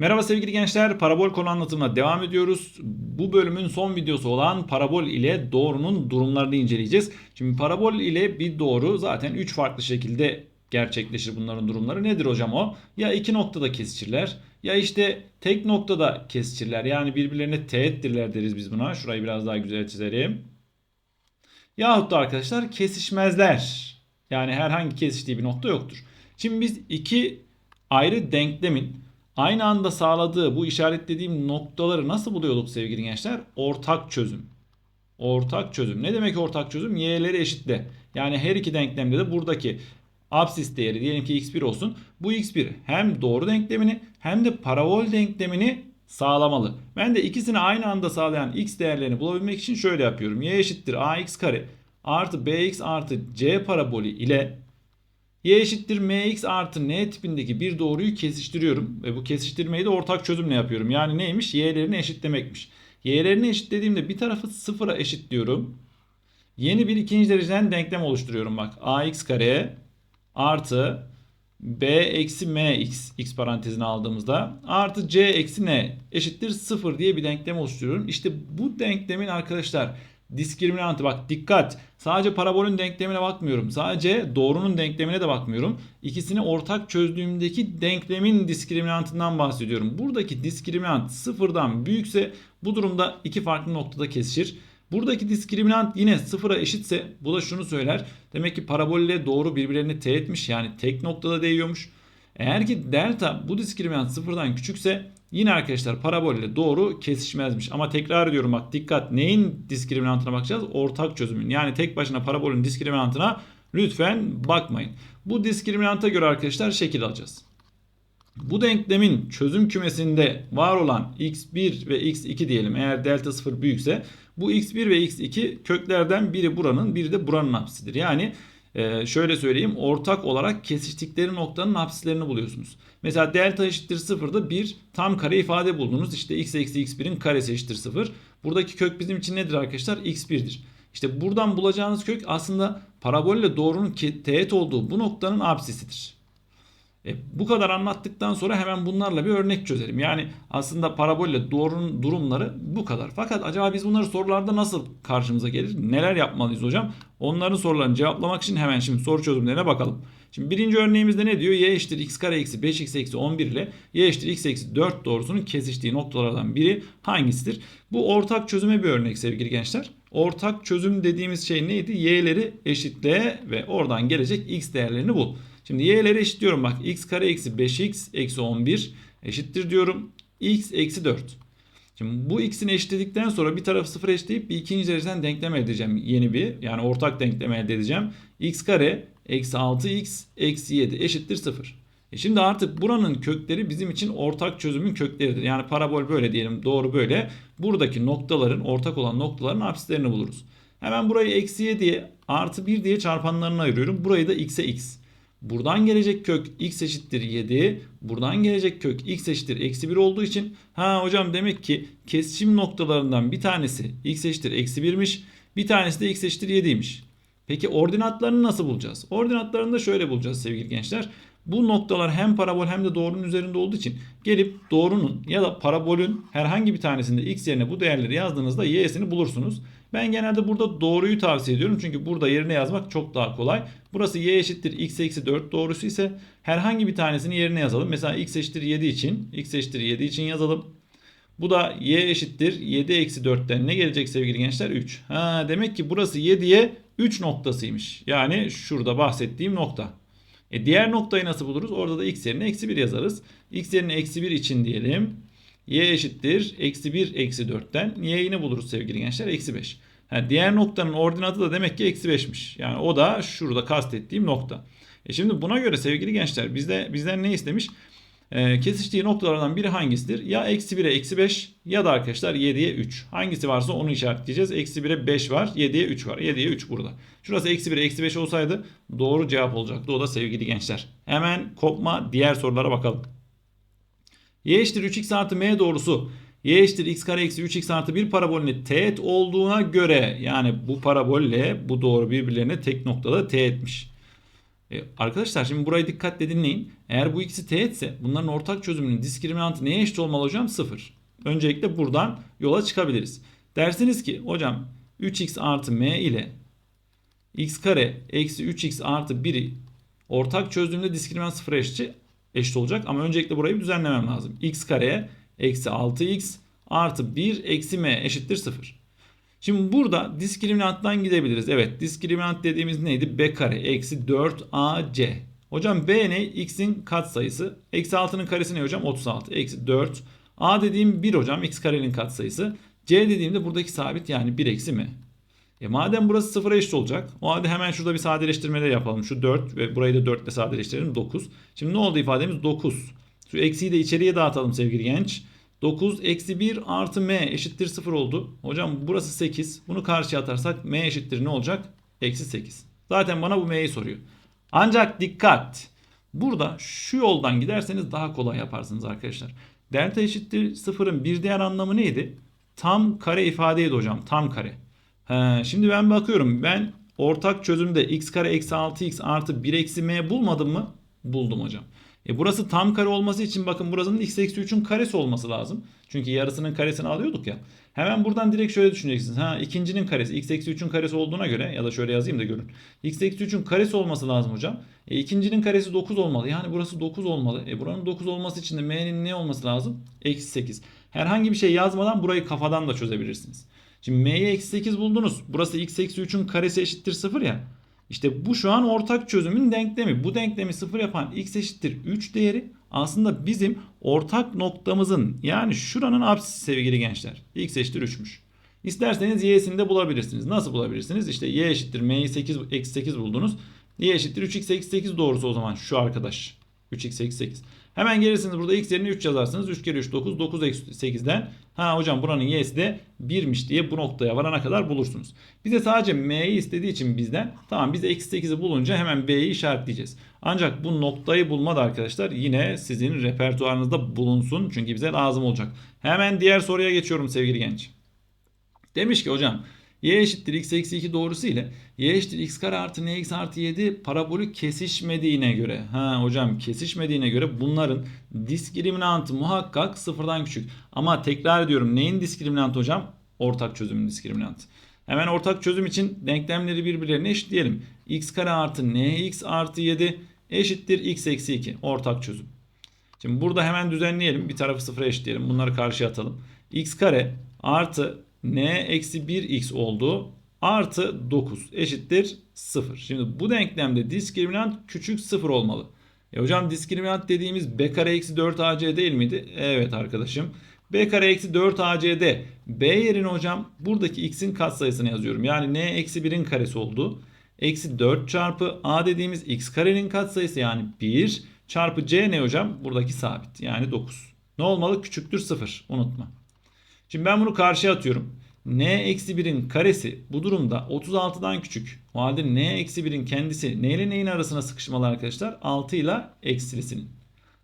Merhaba sevgili gençler, parabol konu anlatımına devam ediyoruz. Bu bölümün son videosu olan parabol ile doğrunun durumlarını inceleyeceğiz. Şimdi parabol ile bir doğru zaten 3 farklı şekilde gerçekleşir bunların durumları. Nedir hocam o? Ya iki noktada kesişirler ya işte tek noktada kesişirler. Yani birbirlerine teğettirler deriz biz buna. Şurayı biraz daha güzel çizelim. Yahut da arkadaşlar kesişmezler. Yani herhangi kesiştiği bir nokta yoktur. Şimdi biz iki ayrı denklemin aynı anda sağladığı bu işaretlediğim noktaları nasıl buluyorduk sevgili gençler? Ortak çözüm. Ortak çözüm. Ne demek ortak çözüm? Y'leri eşitle. Yani her iki denklemde de buradaki absis değeri diyelim ki x1 olsun. Bu x1 hem doğru denklemini hem de parabol denklemini sağlamalı. Ben de ikisini aynı anda sağlayan x değerlerini bulabilmek için şöyle yapıyorum. y eşittir ax kare artı bx artı c parabolü ile y eşittir mx artı n tipindeki bir doğruyu kesiştiriyorum. Ve bu kesiştirmeyi de ortak çözümle yapıyorum. Yani neymiş? y'lerini eşitlemekmiş. y'lerini eşitlediğimde bir tarafı sıfıra eşitliyorum. Yeni bir ikinci dereceden denklem oluşturuyorum bak. ax kare artı b eksi mx x parantezine aldığımızda artı c eksi n eşittir 0 diye bir denklem oluşturuyorum. İşte bu denklemin arkadaşlar diskriminantı bak dikkat sadece parabolün denklemine bakmıyorum. Sadece doğrunun denklemine de bakmıyorum. İkisini ortak çözdüğümdeki denklemin diskriminantından bahsediyorum. Buradaki diskriminant sıfırdan büyükse bu durumda iki farklı noktada kesişir. Buradaki diskriminant yine sıfıra eşitse bu da şunu söyler. Demek ki parabolle doğru birbirlerine teğetmiş yani tek noktada değiyormuş. Eğer ki delta bu diskriminant sıfırdan küçükse yine arkadaşlar parabolle doğru kesişmezmiş. Ama tekrar ediyorum bak dikkat neyin diskriminantına bakacağız? Ortak çözümün yani tek başına parabolün diskriminantına lütfen bakmayın. Bu diskriminanta göre arkadaşlar şekil alacağız. Bu denklemin çözüm kümesinde var olan x1 ve x2 diyelim eğer delta 0 büyükse bu x1 ve x2 köklerden biri buranın biri de buranın apsisidir. Yani e, şöyle söyleyeyim ortak olarak kesiştikleri noktanın apsislerini buluyorsunuz. Mesela delta eşittir 0'da bir tam kare ifade buldunuz. İşte x eksi x1'in karesi eşittir 0. Buradaki kök bizim için nedir arkadaşlar? x1'dir. İşte buradan bulacağınız kök aslında parabolle doğrunun teğet olduğu bu noktanın apsisidir. E, bu kadar anlattıktan sonra hemen bunlarla bir örnek çözelim. Yani aslında parabolle doğrunun durumları bu kadar. Fakat acaba biz bunları sorularda nasıl karşımıza gelir? Neler yapmalıyız hocam? Onların sorularını cevaplamak için hemen şimdi soru çözümlerine bakalım. Şimdi birinci örneğimizde ne diyor? y eşittir x kare eksi 5x eksi 11 ile y eşittir x eksi 4 doğrusunun kesiştiği noktalardan biri hangisidir? Bu ortak çözüme bir örnek sevgili gençler. Ortak çözüm dediğimiz şey neydi? y'leri eşitle ve oradan gelecek x değerlerini bul. Şimdi y'leri eşitliyorum bak. x kare eksi 5x eksi 11 eşittir diyorum. x eksi 4. Şimdi bu x'ini eşitledikten sonra bir tarafı sıfır eşitleyip bir ikinci dereceden denklem elde edeceğim. Yeni bir yani ortak denklem elde edeceğim. x kare eksi 6x eksi 7 eşittir 0. E şimdi artık buranın kökleri bizim için ortak çözümün kökleridir. Yani parabol böyle diyelim doğru böyle. Buradaki noktaların ortak olan noktaların apsislerini buluruz. Hemen burayı eksi 7'ye artı 1 diye çarpanlarını ayırıyorum. Burayı da x'e x. Buradan gelecek kök x eşittir 7. Buradan gelecek kök x eşittir eksi 1 olduğu için ha hocam demek ki kesişim noktalarından bir tanesi x eşittir eksi 1'miş. Bir tanesi de x eşittir 7'ymiş. Peki ordinatlarını nasıl bulacağız? Ordinatlarını da şöyle bulacağız sevgili gençler. Bu noktalar hem parabol hem de doğrunun üzerinde olduğu için gelip doğrunun ya da parabolün herhangi bir tanesinde x yerine bu değerleri yazdığınızda y'sini bulursunuz. Ben genelde burada doğruyu tavsiye ediyorum. Çünkü burada yerine yazmak çok daha kolay. Burası y eşittir x eksi 4 doğrusu ise herhangi bir tanesini yerine yazalım. Mesela x eşittir 7 için x eşittir 7 için yazalım. Bu da y eşittir 7 eksi 4'ten ne gelecek sevgili gençler? 3. Ha, demek ki burası 7'ye 3 noktasıymış. Yani şurada bahsettiğim nokta. E diğer noktayı nasıl buluruz? Orada da x yerine eksi 1 yazarız. x yerine eksi 1 için diyelim. Y eşittir eksi 1 eksi 4'ten y'ini buluruz sevgili gençler. Eksi 5. Ha, diğer noktanın ordinatı da demek ki eksi 5'miş. Yani o da şurada kastettiğim nokta. E şimdi buna göre sevgili gençler bizde bizden ne istemiş? E, kesiştiği noktalardan biri hangisidir? Ya eksi 1'e eksi 5 ya da arkadaşlar 7'ye 3. Hangisi varsa onu işaretleyeceğiz. Eksi 1'e 5 var 7'ye 3 var. 7'ye 3 burada. Şurası eksi 1'e eksi 5 olsaydı doğru cevap olacaktı. O da sevgili gençler. Hemen kopma diğer sorulara bakalım. Y eşittir 3x artı m doğrusu y eşittir x kare eksi 3x artı 1 parabolüne teğet olduğuna göre yani bu parabolle bu doğru birbirlerine tek noktada teğetmiş. E, arkadaşlar şimdi burayı dikkatle dinleyin. Eğer bu ikisi teğetse bunların ortak çözümünün diskriminantı neye eşit olmalı hocam? 0. Öncelikle buradan yola çıkabiliriz. Dersiniz ki hocam 3x artı m ile x kare eksi 3x artı 1'i ortak çözdüğümde diskriminant 0 eşit, eşit olacak. Ama öncelikle burayı bir düzenlemem lazım. x kareye eksi 6x artı 1 eksi m eşittir 0. Şimdi burada diskriminanttan gidebiliriz. Evet diskriminant dediğimiz neydi? b kare eksi 4ac. Hocam b ne? x'in katsayısı. Eksi 6'nın karesi ne hocam? 36. Eksi 4. a dediğim 1 hocam. x karenin katsayısı. c dediğimde buradaki sabit yani 1 eksi m. E madem burası sıfıra eşit olacak. O halde hemen şurada bir sadeleştirmeler yapalım. Şu 4 ve burayı da 4 ile sadeleştirelim. 9. Şimdi ne oldu ifademiz? 9. Şu eksiyi de içeriye dağıtalım sevgili genç. 9 eksi 1 artı m eşittir 0 oldu. Hocam burası 8. Bunu karşıya atarsak m eşittir ne olacak? Eksi 8. Zaten bana bu m'yi soruyor. Ancak dikkat. Burada şu yoldan giderseniz daha kolay yaparsınız arkadaşlar. Delta eşittir 0'ın bir diğer anlamı neydi? Tam kare ifadeydi hocam. Tam kare. Şimdi ben bakıyorum. Ben ortak çözümde x kare eksi 6x artı 1 eksi m bulmadım mı? Buldum hocam. E burası tam kare olması için bakın burasının x eksi 3'ün karesi olması lazım. Çünkü yarısının karesini alıyorduk ya. Hemen buradan direkt şöyle düşüneceksiniz. Ha ikincinin karesi x eksi 3'ün karesi olduğuna göre ya da şöyle yazayım da görün. x eksi 3'ün karesi olması lazım hocam. E ikincinin karesi 9 olmalı. Yani burası 9 olmalı. E buranın 9 olması için de m'nin ne olması lazım? Eksi 8. Herhangi bir şey yazmadan burayı kafadan da çözebilirsiniz. Şimdi m'yi eksi 8 buldunuz. Burası x eksi 3'ün karesi eşittir 0 ya. İşte bu şu an ortak çözümün denklemi. Bu denklemi 0 yapan x eşittir 3 değeri aslında bizim ortak noktamızın yani şuranın apsisi sevgili gençler. x eşittir 3'müş. İsterseniz y'sini de bulabilirsiniz. Nasıl bulabilirsiniz? İşte y eşittir m'yi 8 eksi 8 buldunuz. y eşittir 3x eksi 8 doğrusu o zaman şu arkadaş. 3x eksi 8. Hemen gelirsiniz burada x yerine 3 yazarsınız. 3 kere 3 9. 9 eksi 8'den ha hocam buranın y'si de 1'miş diye bu noktaya varana kadar bulursunuz. Bize sadece m'yi istediği için bizden tamam biz eksi 8'i bulunca hemen b'yi işaretleyeceğiz. Ancak bu noktayı bulma da arkadaşlar yine sizin repertuarınızda bulunsun. Çünkü bize lazım olacak. Hemen diğer soruya geçiyorum sevgili genç. Demiş ki hocam y eşittir x eksi 2 doğrusu ile y eşittir x kare artı nx artı 7 parabolü kesişmediğine göre. Ha hocam kesişmediğine göre bunların diskriminantı muhakkak sıfırdan küçük. Ama tekrar ediyorum neyin diskriminantı hocam? Ortak çözümün diskriminantı. Hemen ortak çözüm için denklemleri birbirlerine eşitleyelim. x kare artı nx artı 7 eşittir x eksi 2 ortak çözüm. Şimdi burada hemen düzenleyelim. Bir tarafı sıfıra eşitleyelim. Bunları karşıya atalım. x kare artı n eksi 1x oldu. Artı 9 eşittir 0. Şimdi bu denklemde diskriminant küçük 0 olmalı. E hocam diskriminant dediğimiz b kare eksi 4 ac değil miydi? Evet arkadaşım. b kare eksi 4 acd. b yerine hocam buradaki x'in katsayısını yazıyorum. Yani n eksi 1'in karesi oldu. Eksi 4 çarpı a dediğimiz x karenin katsayısı yani 1 çarpı c ne hocam? Buradaki sabit yani 9. Ne olmalı? Küçüktür 0. Unutma. Şimdi ben bunu karşıya atıyorum. n eksi 1'in karesi bu durumda 36'dan küçük. O halde n eksi 1'in kendisi ne ile neyin arasına sıkışmalı arkadaşlar? 6 ile eksilisinin.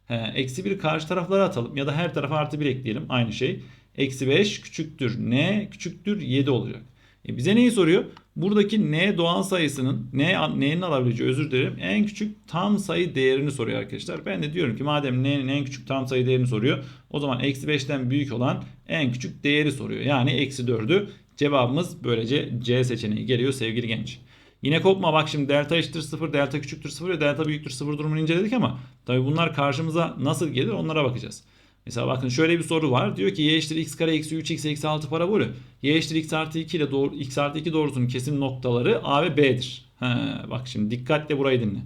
He, eksi 1'i karşı taraflara atalım ya da her tarafa artı 1 ekleyelim. Aynı şey. Eksi 5 küçüktür n küçüktür 7 olacak. E bize neyi soruyor? Buradaki n doğal sayısının n n'nin alabileceği özür dilerim en küçük tam sayı değerini soruyor arkadaşlar. Ben de diyorum ki madem n'nin en küçük tam sayı değerini soruyor o zaman eksi 5'ten büyük olan en küçük değeri soruyor. Yani eksi 4'ü cevabımız böylece C seçeneği geliyor sevgili genç. Yine kopma bak şimdi delta eşittir 0, delta küçüktür 0 ve delta büyüktür 0 durumunu inceledik ama tabi bunlar karşımıza nasıl gelir onlara bakacağız. Mesela bakın şöyle bir soru var. Diyor ki y eşittir x kare eksi 3x eksi 6 parabolü. y eşittir x artı 2 ile doğru, x artı 2 doğrusunun kesim noktaları a ve b'dir. He, bak şimdi dikkatle burayı dinle.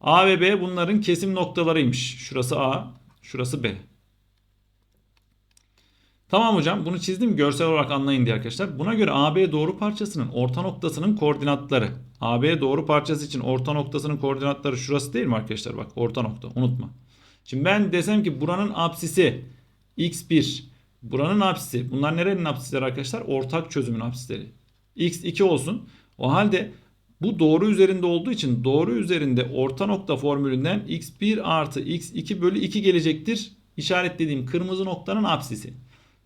a ve b bunların kesim noktalarıymış. Şurası a, şurası b. Tamam hocam bunu çizdim görsel olarak anlayın diye arkadaşlar. Buna göre AB doğru parçasının orta noktasının koordinatları. AB doğru parçası için orta noktasının koordinatları şurası değil mi arkadaşlar? Bak orta nokta unutma. Şimdi ben desem ki buranın apsisi x1. Buranın apsisi. Bunlar nerenin apsisleri arkadaşlar? Ortak çözümün apsisleri. x2 olsun. O halde bu doğru üzerinde olduğu için doğru üzerinde orta nokta formülünden x1 artı x2 bölü 2 gelecektir. İşaretlediğim kırmızı noktanın apsisi.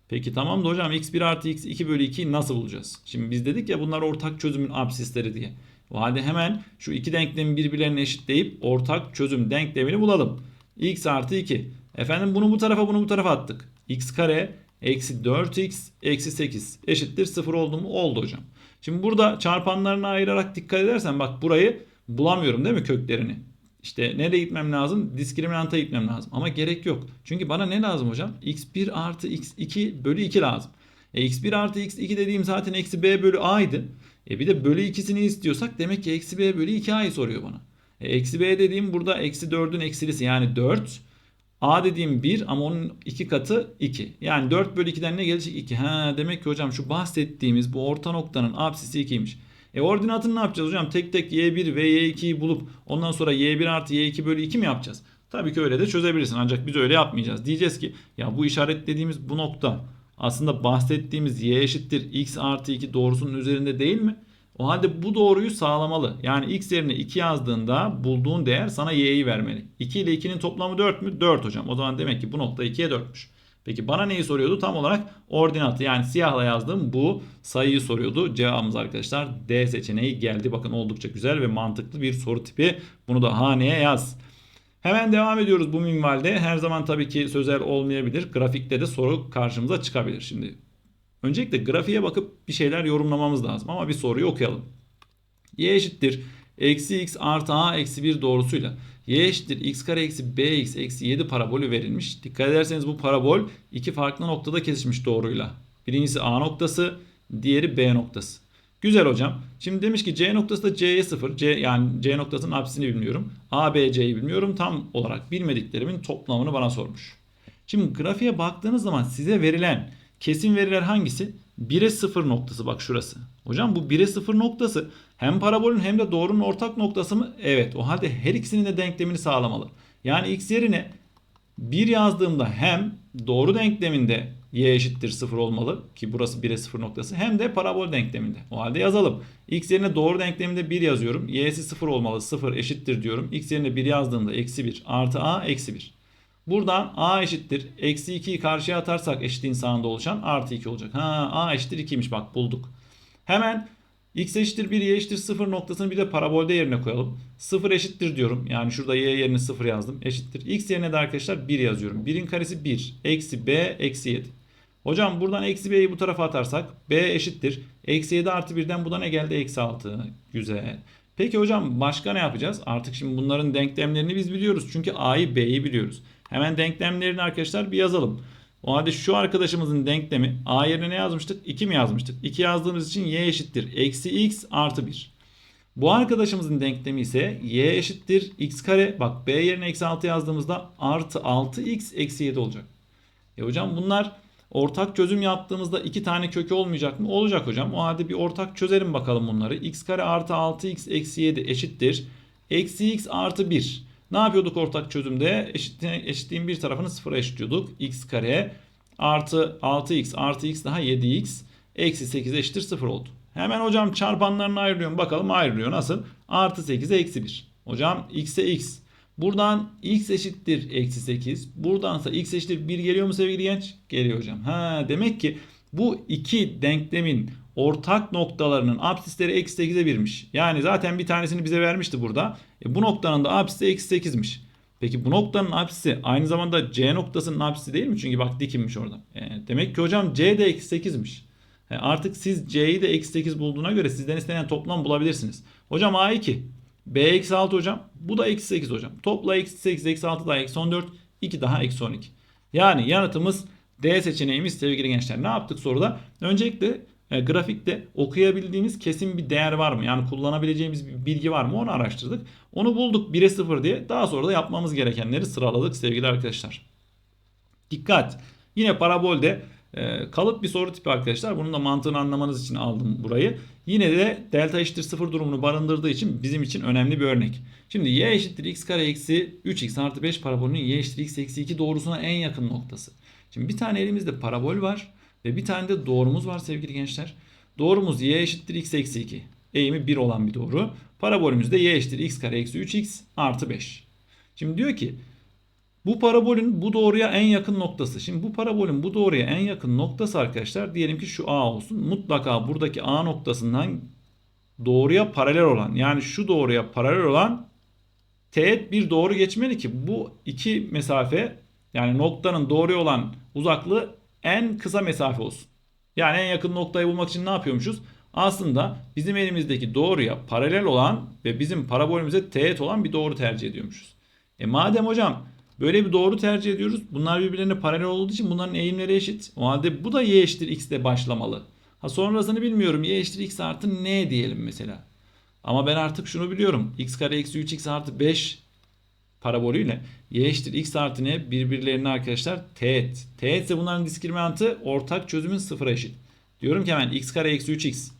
Peki tamam da hocam x1 artı x2 bölü 2'yi nasıl bulacağız? Şimdi biz dedik ya bunlar ortak çözümün absisleri diye. O halde hemen şu iki denklemi birbirlerine eşitleyip ortak çözüm denklemini bulalım. X artı 2. Efendim bunu bu tarafa bunu bu tarafa attık. x kare eksi 4x eksi 8 eşittir 0 oldu mu? Oldu hocam. Şimdi burada çarpanlarını ayırarak dikkat edersen bak burayı bulamıyorum değil mi köklerini? İşte nereye gitmem lazım? Diskriminanta gitmem lazım. Ama gerek yok. Çünkü bana ne lazım hocam? x1 artı x2 bölü 2 lazım. E, x1 artı x2 dediğim zaten eksi b bölü a'ydı. E bir de bölü ikisini istiyorsak demek ki eksi b bölü 2a'yı soruyor bana. E, eksi b dediğim burada eksi 4'ün eksilisi yani 4. A dediğim 1 ama onun 2 katı 2. Yani 4 bölü 2'den ne gelecek? 2. Ha, demek ki hocam şu bahsettiğimiz bu orta noktanın apsisi 2'ymiş. E ordinatını ne yapacağız hocam? Tek tek y1 ve y2'yi bulup ondan sonra y1 artı y2 bölü 2 mi yapacağız? Tabii ki öyle de çözebilirsin ancak biz öyle yapmayacağız. Diyeceğiz ki ya bu işaretlediğimiz bu nokta aslında bahsettiğimiz y eşittir x artı 2 doğrusunun üzerinde değil mi? O halde bu doğruyu sağlamalı. Yani x yerine 2 yazdığında bulduğun değer sana y'yi vermeli. 2 ile 2'nin toplamı 4 mü? 4 hocam. O zaman demek ki bu nokta 2'ye 4'müş. Peki bana neyi soruyordu? Tam olarak ordinatı yani siyahla yazdığım bu sayıyı soruyordu. Cevabımız arkadaşlar D seçeneği geldi. Bakın oldukça güzel ve mantıklı bir soru tipi. Bunu da haneye yaz. Hemen devam ediyoruz bu minvalde. Her zaman tabii ki sözel olmayabilir. Grafikte de soru karşımıza çıkabilir. Şimdi öncelikle grafiğe bakıp bir şeyler yorumlamamız lazım. Ama bir soruyu okuyalım. Y eşittir. Eksi x artı a eksi 1 doğrusuyla y eşittir x kare eksi bx eksi 7 parabolü verilmiş. Dikkat ederseniz bu parabol iki farklı noktada kesişmiş doğruyla. Birincisi a noktası, diğeri b noktası. Güzel hocam. Şimdi demiş ki C noktası da C'ye 0. C, yani C noktasının apsisini bilmiyorum. A, B, C'yi bilmiyorum. Tam olarak bilmediklerimin toplamını bana sormuş. Şimdi grafiğe baktığınız zaman size verilen kesin veriler hangisi? 1'e 0 noktası bak şurası. Hocam bu 1'e 0 noktası hem parabolün hem de doğrunun ortak noktası mı? Evet. O halde her ikisinin de denklemini sağlamalı. Yani x yerine 1 yazdığımda hem doğru denkleminde y eşittir 0 olmalı ki burası 1'e 0 noktası hem de parabol denkleminde. O halde yazalım. x yerine doğru denkleminde 1 yazıyorum. y'si 0 olmalı. 0 eşittir diyorum. x yerine 1 yazdığımda eksi 1 artı a eksi 1. Buradan a eşittir. Eksi 2'yi karşıya atarsak eşitliğin sağında oluşan artı 2 olacak. Ha a eşittir 2'ymiş bak bulduk. Hemen x eşittir 1 y eşittir 0 noktasını bir de parabolde yerine koyalım. 0 eşittir diyorum. Yani şurada y yerine 0 yazdım. Eşittir. x yerine de arkadaşlar 1 yazıyorum. 1'in karesi 1. Eksi b eksi 7. Hocam buradan eksi b'yi bu tarafa atarsak b eşittir. Eksi 7 artı 1'den bu ne geldi? Eksi 6. Güzel. Peki hocam başka ne yapacağız? Artık şimdi bunların denklemlerini biz biliyoruz. Çünkü a'yı b'yi biliyoruz. Hemen denklemlerini arkadaşlar bir yazalım. O halde şu arkadaşımızın denklemi a yerine ne yazmıştık? 2 mi yazmıştık? 2 yazdığımız için y eşittir. Eksi x artı 1. Bu arkadaşımızın denklemi ise y eşittir x kare. Bak b yerine eksi 6 yazdığımızda artı 6x eksi 7 olacak. E hocam bunlar ortak çözüm yaptığımızda iki tane kökü olmayacak mı? Olacak hocam. O halde bir ortak çözelim bakalım bunları. x kare artı 6x eksi 7 eşittir. Eksi x artı 1. Ne yapıyorduk ortak çözümde? Eşitliğin, eşitliğin bir tarafını sıfıra eşitliyorduk. x kare artı 6x artı x daha 7x eksi 8 eşittir 0 oldu. Hemen hocam çarpanlarını ayırıyorum. Bakalım ayrılıyor nasıl? Artı 8'e eksi 1. Hocam x'e x. Buradan x eşittir eksi 8. Buradansa x eşittir 1 geliyor mu sevgili genç? Geliyor hocam. Ha, demek ki bu iki denklemin ortak noktalarının absisleri eksi 8'e 1'miş. Yani zaten bir tanesini bize vermişti burada. E, bu noktanın da absisi eksi 8'miş. Peki bu noktanın absisi aynı zamanda C noktasının absisi değil mi? Çünkü bak dikilmiş orada. E, demek ki hocam C de eksi 8'miş. E, artık siz C'yi de eksi 8 bulduğuna göre sizden istenen toplam bulabilirsiniz. Hocam A2. B eksi 6 hocam. Bu da eksi 8 hocam. Topla eksi 8 eksi 6 daha eksi 14. 2 daha eksi 12. Yani yanıtımız D seçeneğimiz sevgili gençler. Ne yaptık soruda? Öncelikle e, grafikte okuyabildiğimiz kesin bir değer var mı? Yani kullanabileceğimiz bir bilgi var mı? Onu araştırdık. Onu bulduk 1'e 0 diye. Daha sonra da yapmamız gerekenleri sıraladık sevgili arkadaşlar. Dikkat! Yine parabolde e, kalıp bir soru tipi arkadaşlar. Bunun da mantığını anlamanız için aldım burayı. Yine de delta eşittir 0 durumunu barındırdığı için bizim için önemli bir örnek. Şimdi y eşittir x kare eksi 3x artı 5 parabolünün y eşittir x eksi 2 doğrusuna en yakın noktası. Şimdi bir tane elimizde parabol var. Ve bir tane de doğrumuz var sevgili gençler. Doğrumuz y eşittir x eksi 2. Eğimi 1 olan bir doğru. Parabolümüzde y eşittir x kare eksi 3x artı 5. Şimdi diyor ki bu parabolün bu doğruya en yakın noktası. Şimdi bu parabolün bu doğruya en yakın noktası arkadaşlar diyelim ki şu A olsun. Mutlaka buradaki A noktasından doğruya paralel olan yani şu doğruya paralel olan teğet bir doğru geçmeli ki bu iki mesafe yani noktanın doğruya olan uzaklığı en kısa mesafe olsun. Yani en yakın noktayı bulmak için ne yapıyormuşuz? Aslında bizim elimizdeki doğruya paralel olan ve bizim parabolümüze teğet olan bir doğru tercih ediyormuşuz. E madem hocam böyle bir doğru tercih ediyoruz. Bunlar birbirlerine paralel olduğu için bunların eğimleri eşit. O halde bu da y eşittir x ile başlamalı. Ha sonrasını bilmiyorum. y eşittir x artı ne diyelim mesela. Ama ben artık şunu biliyorum. x kare eksi 3x artı 5 parabolüyle y eşittir x artı ne birbirlerine arkadaşlar teğet. Teğet ise bunların diskriminantı ortak çözümün sıfıra eşit. Diyorum ki hemen x kare eksi 3x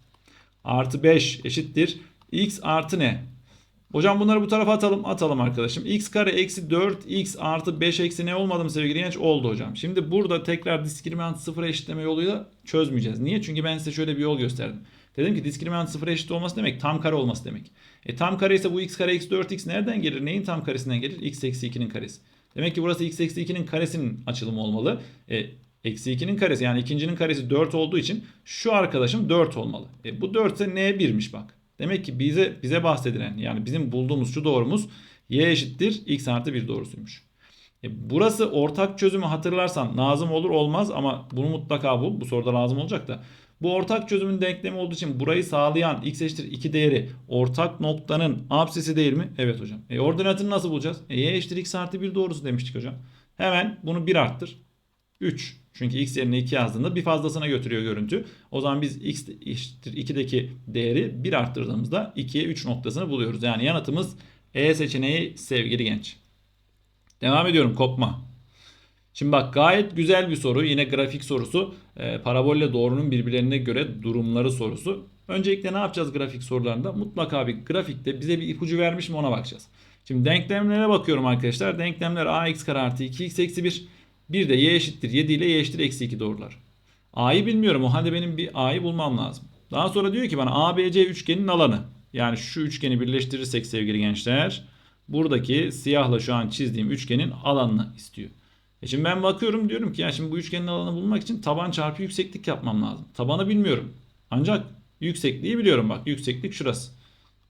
artı 5 eşittir x artı ne? Hocam bunları bu tarafa atalım. Atalım arkadaşım. x kare eksi 4x artı 5 eksi ne olmadı mı sevgili genç? Oldu hocam. Şimdi burada tekrar diskriminant sıfıra eşitleme yoluyla çözmeyeceğiz. Niye? Çünkü ben size şöyle bir yol gösterdim. Dedim ki diskriminant sıfıra eşit olması demek tam kare olması demek. E tam kare ise bu x kare eksi 4x nereden gelir? Neyin tam karesinden gelir? x eksi 2'nin karesi. Demek ki burası x eksi 2'nin karesinin açılımı olmalı. E, eksi 2'nin karesi yani ikincinin karesi 4 olduğu için şu arkadaşım 4 olmalı. E, bu 4 ise neye 1'miş bak. Demek ki bize bize bahsedilen yani bizim bulduğumuz şu doğrumuz y eşittir x artı 1 doğrusuymuş. E, burası ortak çözümü hatırlarsan lazım olur olmaz ama bunu mutlaka bul. Bu soruda lazım olacak da. Bu ortak çözümün denklemi olduğu için burayı sağlayan x eşittir 2 değeri ortak noktanın absisi değil mi? Evet hocam. E ordinatını nasıl bulacağız? E, y eşittir x artı 1 doğrusu demiştik hocam. Hemen bunu 1 arttır. 3. Çünkü x yerine 2 yazdığında bir fazlasına götürüyor görüntü. O zaman biz x eşittir 2'deki değeri 1 arttırdığımızda 2'ye 3 noktasını buluyoruz. Yani yanıtımız E seçeneği sevgili genç. Devam ediyorum kopma. Şimdi bak gayet güzel bir soru. Yine grafik sorusu. E, parabolle doğrunun birbirlerine göre durumları sorusu. Öncelikle ne yapacağız grafik sorularında? Mutlaka bir grafikte bize bir ipucu vermiş mi ona bakacağız. Şimdi denklemlere bakıyorum arkadaşlar. Denklemler ax kare artı 2x eksi 1. Bir de y eşittir 7 ile y eşittir eksi 2 doğrular. A'yı bilmiyorum. O halde benim bir A'yı bulmam lazım. Daha sonra diyor ki bana ABC üçgenin alanı. Yani şu üçgeni birleştirirsek sevgili gençler. Buradaki siyahla şu an çizdiğim üçgenin alanını istiyor. E şimdi ben bakıyorum diyorum ki ya şimdi bu üçgenin alanını bulmak için taban çarpı yükseklik yapmam lazım. Tabanı bilmiyorum. Ancak yüksekliği biliyorum bak. Yükseklik şurası.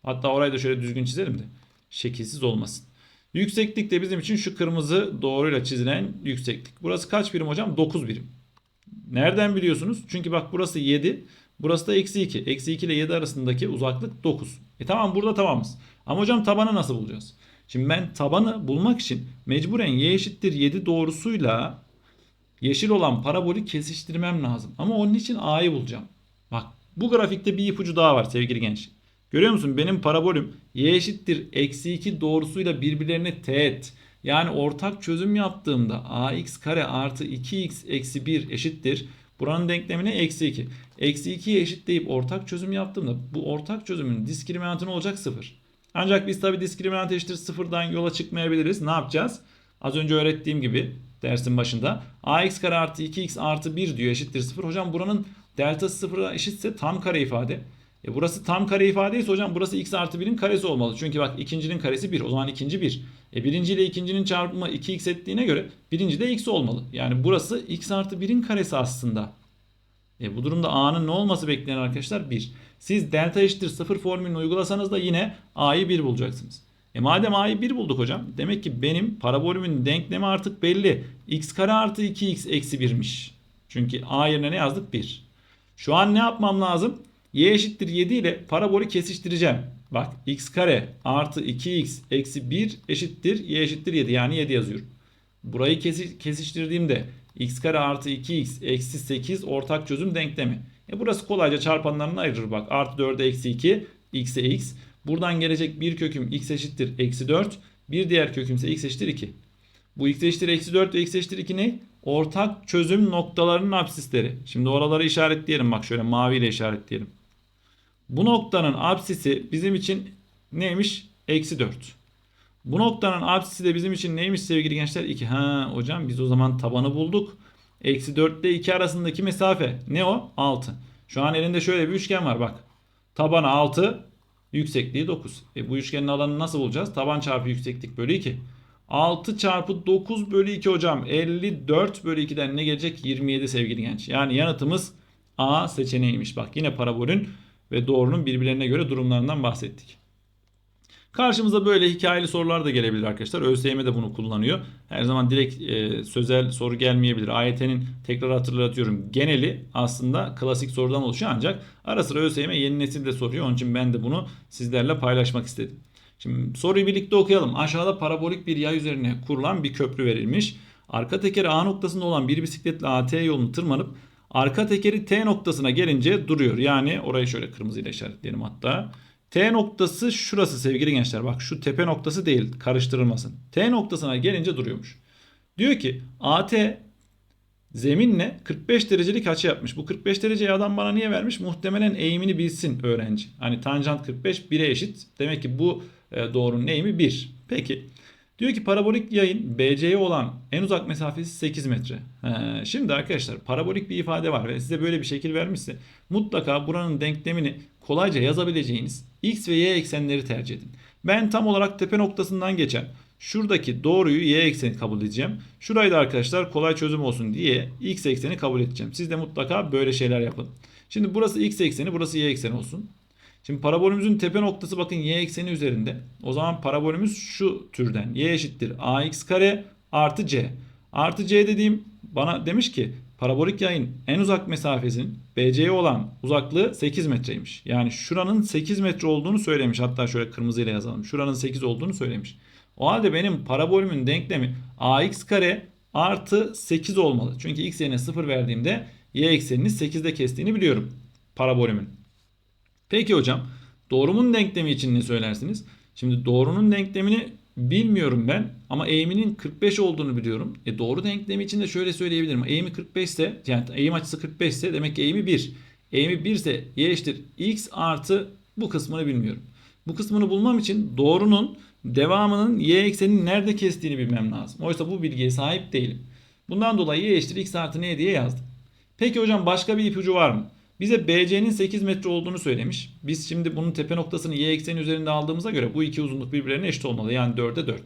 Hatta orayı da şöyle düzgün çizelim de şekilsiz olmasın. Yükseklik de bizim için şu kırmızı doğruyla çizilen yükseklik. Burası kaç birim hocam? 9 birim. Nereden biliyorsunuz? Çünkü bak burası 7. Burası da eksi 2. Eksi 2 ile 7 arasındaki uzaklık 9. E tamam burada tamamız. Ama hocam tabanı nasıl bulacağız? Şimdi ben tabanı bulmak için mecburen y eşittir 7 doğrusuyla yeşil olan parabolü kesiştirmem lazım. Ama onun için a'yı bulacağım. Bak bu grafikte bir ipucu daha var sevgili genç. Görüyor musun? Benim parabolüm y eşittir eksi 2 doğrusuyla birbirlerine teğet. Yani ortak çözüm yaptığımda ax kare artı 2x eksi 1 eşittir. Buranın denklemine eksi 2. Eksi 2'yi eşitleyip ortak çözüm yaptığımda bu ortak çözümün diskriminantı olacak? 0. Ancak biz tabi diskriminant eşittir 0'dan yola çıkmayabiliriz. Ne yapacağız? Az önce öğrettiğim gibi dersin başında ax kare artı 2x artı 1 diyor eşittir 0. Hocam buranın deltası 0'a eşitse tam kare ifade. E burası tam kare ifade ise hocam burası x artı 1'in karesi olmalı. Çünkü bak ikincinin karesi 1. O zaman ikinci 1. E birinci ile ikincinin çarpımı 2x ettiğine göre birinci de x olmalı. Yani burası x artı 1'in karesi aslında. E bu durumda a'nın ne olması beklenen arkadaşlar? 1. Siz delta eşittir 0 formülünü uygulasanız da yine a'yı 1 bulacaksınız. E madem a'yı 1 bulduk hocam. Demek ki benim parabolümün denklemi artık belli. x kare artı 2x eksi 1'miş. Çünkü a yerine ne yazdık? 1. Şu an ne yapmam lazım? y eşittir 7 ile parabolü kesiştireceğim. Bak x kare artı 2x eksi 1 eşittir y eşittir 7 yani 7 yazıyorum. Burayı kesiştirdiğimde x kare artı 2x eksi 8 ortak çözüm denklemi. E burası kolayca çarpanlarını ayırır bak. Artı 4'e eksi 2 x'e x. Buradan gelecek bir köküm x eşittir eksi 4. Bir diğer köküm ise x eşittir 2. Bu x eşittir eksi 4 ve x eşittir 2 ne? Ortak çözüm noktalarının absisleri. Şimdi oraları işaretleyelim bak şöyle maviyle işaretleyelim. Bu noktanın absisi bizim için neymiş? Eksi 4. Bu noktanın absisi de bizim için neymiş sevgili gençler? 2. Ha hocam biz o zaman tabanı bulduk. Eksi 4 ile 2 arasındaki mesafe ne o? 6. Şu an elinde şöyle bir üçgen var bak. Tabanı 6, yüksekliği 9. E bu üçgenin alanını nasıl bulacağız? Taban çarpı yükseklik bölü 2. 6 çarpı 9 bölü 2 hocam. 54 bölü 2'den ne gelecek? 27 sevgili genç. Yani yanıtımız A seçeneğiymiş. Bak yine parabolün ve doğrunun birbirlerine göre durumlarından bahsettik. Karşımıza böyle hikayeli sorular da gelebilir arkadaşlar. ÖSYM de bunu kullanıyor. Her zaman direkt e, sözel soru gelmeyebilir. AYT'nin tekrar hatırlatıyorum. Geneli aslında klasik sorudan oluşuyor ancak ara sıra ÖSYM yeni nesil de soruyor. Onun için ben de bunu sizlerle paylaşmak istedim. Şimdi soruyu birlikte okuyalım. Aşağıda parabolik bir yay üzerine kurulan bir köprü verilmiş. Arka tekeri A noktasında olan bir bisikletle AT yolunu tırmanıp arka tekeri T noktasına gelince duruyor. Yani orayı şöyle kırmızıyla işaretleyelim hatta. T noktası şurası sevgili gençler. Bak şu tepe noktası değil karıştırılmasın. T noktasına gelince duruyormuş. Diyor ki AT zeminle 45 derecelik açı yapmış. Bu 45 dereceyi adam bana niye vermiş? Muhtemelen eğimini bilsin öğrenci. Hani tanjant 45 1'e eşit. Demek ki bu e, doğrunun eğimi 1. Peki. Diyor ki parabolik yayın BC'ye olan en uzak mesafesi 8 metre. He, şimdi arkadaşlar parabolik bir ifade var ve size böyle bir şekil vermişse mutlaka buranın denklemini kolayca yazabileceğiniz x ve y eksenleri tercih edin. Ben tam olarak tepe noktasından geçen şuradaki doğruyu y ekseni kabul edeceğim. Şurayı da arkadaşlar kolay çözüm olsun diye x ekseni kabul edeceğim. Siz de mutlaka böyle şeyler yapın. Şimdi burası x ekseni burası y ekseni olsun. Şimdi parabolümüzün tepe noktası bakın y ekseni üzerinde. O zaman parabolümüz şu türden. y eşittir ax kare artı c. Artı c dediğim bana demiş ki parabolik yayın en uzak mesafesinin BC'ye olan uzaklığı 8 metreymiş. Yani şuranın 8 metre olduğunu söylemiş. Hatta şöyle kırmızıyla yazalım. Şuranın 8 olduğunu söylemiş. O halde benim parabolümün denklemi ax kare artı 8 olmalı. Çünkü x yerine 0 verdiğimde y eksenini 8'de kestiğini biliyorum parabolümün. Peki hocam doğrumun denklemi için ne söylersiniz? Şimdi doğrunun denklemini bilmiyorum ben ama eğiminin 45 olduğunu biliyorum. E doğru denklemi için de şöyle söyleyebilirim. Eğimi 45 ise yani eğim açısı 45 ise demek ki eğimi 1. Eğimi 1 ise y eşittir x artı bu kısmını bilmiyorum. Bu kısmını bulmam için doğrunun devamının y ekseninin nerede kestiğini bilmem lazım. Oysa bu bilgiye sahip değilim. Bundan dolayı y eşittir x artı n diye yazdım. Peki hocam başka bir ipucu var mı? Bize BC'nin 8 metre olduğunu söylemiş. Biz şimdi bunun tepe noktasını y ekseni üzerinde aldığımıza göre bu iki uzunluk birbirlerine eşit olmalı. Yani 4'e 4.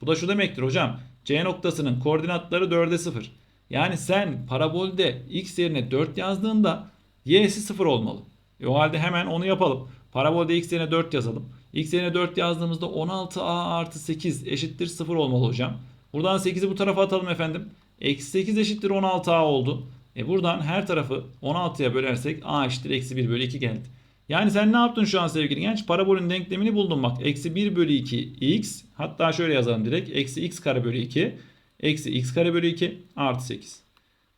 Bu da şu demektir hocam. C noktasının koordinatları 4'e 0. Yani sen parabolde x yerine 4 yazdığında y'si 0 olmalı. E o halde hemen onu yapalım. Parabolde x yerine 4 yazalım. x yerine 4 yazdığımızda 16a artı 8 eşittir 0 olmalı hocam. Buradan 8'i bu tarafa atalım efendim. Eksi 8 eşittir 16a oldu. E buradan her tarafı 16'ya bölersek a eşittir eksi 1 bölü 2 geldi. Yani sen ne yaptın şu an sevgili genç? Parabolün denklemini buldun bak. Eksi 1 bölü 2 x. Hatta şöyle yazalım direkt. Eksi x kare bölü 2. Eksi x kare bölü 2 artı 8.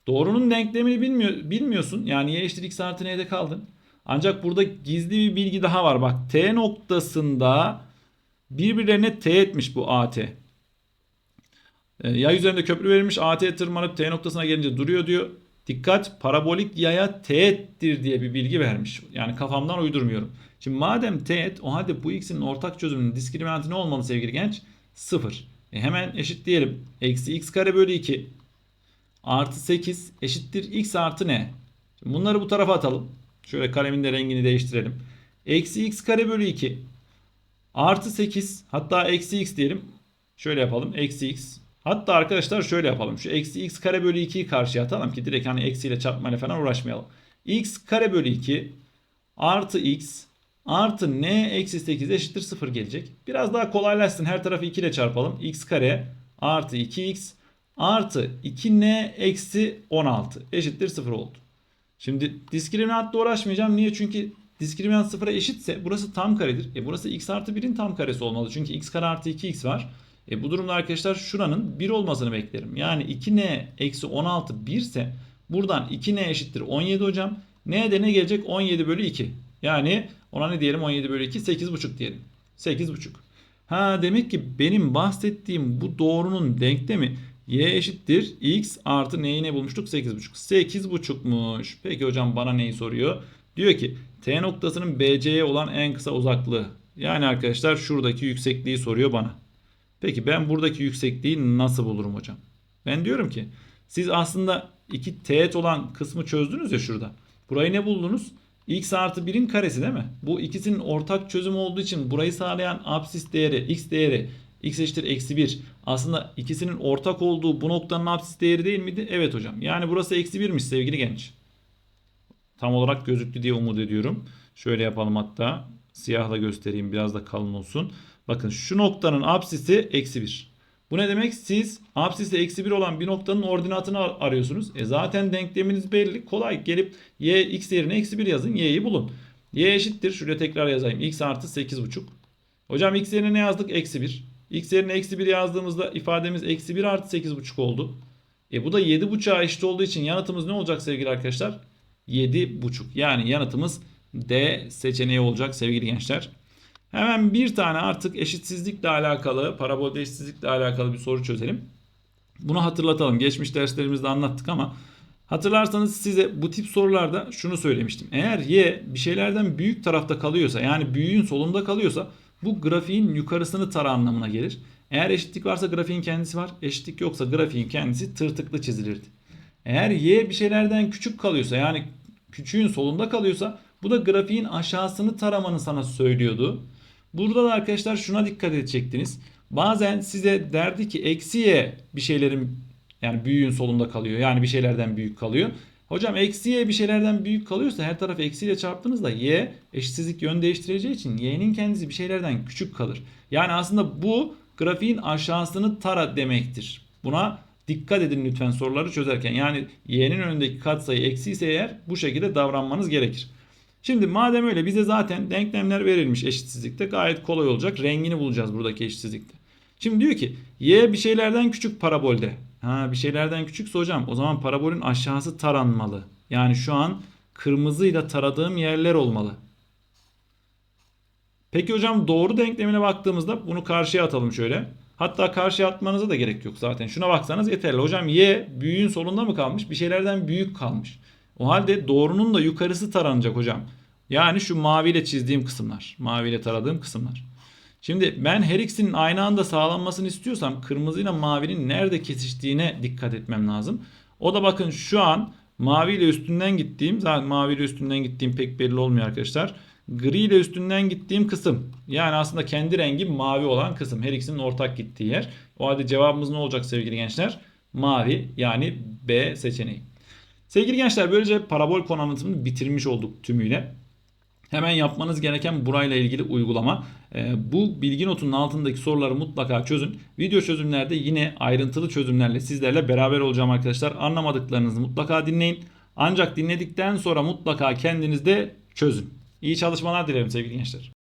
Doğrunun denklemini bilmiyor, bilmiyorsun. Yani y eşittir x artı n'de kaldın. Ancak burada gizli bir bilgi daha var. Bak t noktasında birbirlerine t etmiş bu at. E, yay üzerinde köprü verilmiş. AT tırmanıp T noktasına gelince duruyor diyor. Dikkat parabolik yaya teğettir diye bir bilgi vermiş. Yani kafamdan uydurmuyorum. Şimdi madem teğet o halde bu x'in ortak çözümünün diskriminantı ne olmalı sevgili genç? 0. E hemen eşitleyelim. Eksi x kare bölü 2 artı 8 eşittir x artı ne? Şimdi bunları bu tarafa atalım. Şöyle kalemin de rengini değiştirelim. Eksi x kare bölü 2 artı 8 hatta eksi x diyelim. Şöyle yapalım. Eksi x Hatta arkadaşlar şöyle yapalım. Şu eksi x kare bölü 2'yi karşıya atalım ki direkt hani eksiyle çarpmayla falan uğraşmayalım. x kare bölü 2 artı x artı n eksi 8 eşittir 0 gelecek. Biraz daha kolaylaşsın. Her tarafı 2 ile çarpalım. x kare artı 2x artı 2n eksi 16 eşittir 0 oldu. Şimdi diskriminantla uğraşmayacağım. Niye? Çünkü diskriminant 0'a eşitse burası tam karedir. E burası x artı 1'in tam karesi olmalı. Çünkü x kare artı 2x var. E bu durumda arkadaşlar şuranın 1 olmasını beklerim. Yani 2n eksi 16 1 ise buradan 2n eşittir 17 hocam. N de ne gelecek? 17 bölü 2. Yani ona ne diyelim 17 bölü 2 8,5 diyelim. 8,5. Ha demek ki benim bahsettiğim bu doğrunun denklemi y eşittir x artı neyi ne bulmuştuk? 8,5. 8,5'muş. Peki hocam bana neyi soruyor? Diyor ki t noktasının BC'ye olan en kısa uzaklığı. Yani arkadaşlar şuradaki yüksekliği soruyor bana. Peki ben buradaki yüksekliği nasıl bulurum hocam? Ben diyorum ki siz aslında iki teğet olan kısmı çözdünüz ya şurada. Burayı ne buldunuz? x artı 1'in karesi değil mi? Bu ikisinin ortak çözüm olduğu için burayı sağlayan absis değeri x değeri x eşittir eksi 1. Aslında ikisinin ortak olduğu bu noktanın absis değeri değil miydi? Evet hocam. Yani burası eksi 1'miş sevgili genç. Tam olarak gözüktü diye umut ediyorum. Şöyle yapalım hatta. Siyahla göstereyim biraz da kalın olsun. Bakın şu noktanın apsisi eksi 1. Bu ne demek? Siz apsisi eksi 1 olan bir noktanın ordinatını ar- arıyorsunuz. E zaten denkleminiz belli. Kolay. Gelip y x yerine eksi 1 yazın. y'yi bulun. y eşittir. Şuraya tekrar yazayım. x artı 8,5. Hocam x yerine ne yazdık? Eksi 1. x yerine eksi 1 yazdığımızda ifademiz eksi 1 artı 8,5 oldu. E bu da 7,5'a eşit olduğu için yanıtımız ne olacak sevgili arkadaşlar? 7,5. Yani yanıtımız D seçeneği olacak sevgili gençler. Hemen bir tane artık eşitsizlikle alakalı, parabolde eşitsizlikle alakalı bir soru çözelim. Bunu hatırlatalım. Geçmiş derslerimizde anlattık ama hatırlarsanız size bu tip sorularda şunu söylemiştim. Eğer y bir şeylerden büyük tarafta kalıyorsa yani büyüğün solunda kalıyorsa bu grafiğin yukarısını tara anlamına gelir. Eğer eşitlik varsa grafiğin kendisi var. Eşitlik yoksa grafiğin kendisi tırtıklı çizilirdi. Eğer y bir şeylerden küçük kalıyorsa yani küçüğün solunda kalıyorsa bu da grafiğin aşağısını taramanı sana söylüyordu. Burada da arkadaşlar şuna dikkat edecektiniz. Bazen size derdi ki eksi y bir şeylerin yani büyüğün solunda kalıyor. Yani bir şeylerden büyük kalıyor. Hocam eksi y bir şeylerden büyük kalıyorsa her tarafı eksiyle çarptığınızda y eşitsizlik yön değiştireceği için y'nin kendisi bir şeylerden küçük kalır. Yani aslında bu grafiğin aşağısını tara demektir. Buna dikkat edin lütfen soruları çözerken. Yani y'nin önündeki katsayı eksi ise eğer bu şekilde davranmanız gerekir. Şimdi madem öyle bize zaten denklemler verilmiş eşitsizlikte gayet kolay olacak. Rengini bulacağız buradaki eşitsizlikte. Şimdi diyor ki y bir şeylerden küçük parabolde. Ha bir şeylerden küçükse hocam o zaman parabolün aşağısı taranmalı. Yani şu an kırmızıyla taradığım yerler olmalı. Peki hocam doğru denklemine baktığımızda bunu karşıya atalım şöyle. Hatta karşıya atmanıza da gerek yok zaten. Şuna baksanız yeterli. Hocam y büyüğün solunda mı kalmış? Bir şeylerden büyük kalmış. O halde doğrunun da yukarısı taranacak hocam. Yani şu maviyle çizdiğim kısımlar. Maviyle taradığım kısımlar. Şimdi ben her ikisinin aynı anda sağlanmasını istiyorsam kırmızıyla mavinin nerede kesiştiğine dikkat etmem lazım. O da bakın şu an mavi ile üstünden gittiğim zaten mavi ile üstünden gittiğim pek belli olmuyor arkadaşlar. Gri ile üstünden gittiğim kısım. Yani aslında kendi rengi mavi olan kısım. Her ikisinin ortak gittiği yer. O halde cevabımız ne olacak sevgili gençler? Mavi yani B seçeneği. Sevgili gençler böylece parabol konu anlatımını bitirmiş olduk tümüyle. Hemen yapmanız gereken burayla ilgili uygulama. Ee, bu bilgi notunun altındaki soruları mutlaka çözün. Video çözümlerde yine ayrıntılı çözümlerle sizlerle beraber olacağım arkadaşlar. Anlamadıklarınızı mutlaka dinleyin. Ancak dinledikten sonra mutlaka kendiniz de çözün. İyi çalışmalar dilerim sevgili gençler.